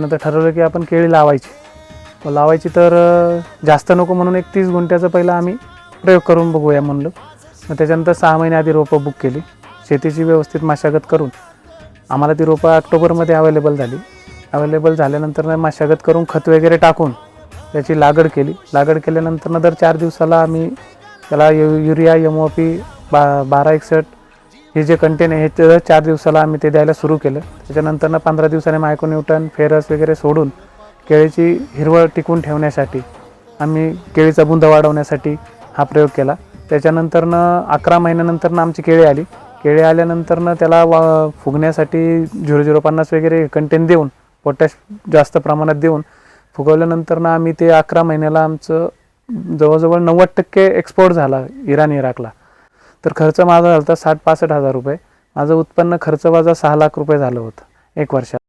नंतर ठरवलं की आपण केळी लावायची. व लावायची तर जास्त नको म्हणून एक तीस गुंठ्याचं पहिलं आम्ही प्रयोग करून बघूया म्हणलं. मग त्याच्यानंतर सहा महिने आधी रोपं बुक केली. शेतीची व्यवस्थित मशागत करून आम्हाला ती रोपं ऑक्टोबरमध्ये अवेलेबल झाली. अवेलेबल झाल्यानंतर मशागत करून खत वगैरे टाकून त्याची लागवड केली. लागवड केल्यानंतर दर चार दिवसाला आम्ही त्याला यु युरिया एम ओ पी बा बारा एकसष्ट हे जे कंटेन आहे हे ते चार दिवसाला आम्ही ते द्यायला सुरू केलं. त्याच्यानंतरनं पंधरा दिवसाने मायक्रोन्यूटन फेरस वगैरे सोडून केळीची हिरवळ टिकून ठेवण्यासाठी आम्ही केळीचा बुंद वाढवण्यासाठी हा प्रयोग केला. त्याच्यानंतरनं अकरा महिन्यानंतरनं आमची केळी आली. केळी आल्यानंतरनं त्याला वा फुगण्यासाठी झिरो झिरो पन्नास वगैरे कंटेन देऊन पोटॅश जास्त प्रमाणात देऊन फुगवल्यानंतरनं आम्ही ते अकरा महिन्याला आमचं जवळजवळ नव्वद टक्के एक्सपोर्ट झाला इराण इराकला. तर खर्च माझा झाला होता साठ पासष्ट हजार रुपये. माझं उत्पन्न खर्च माझा सहा लाख रुपये झालं होतं एक वर्षात.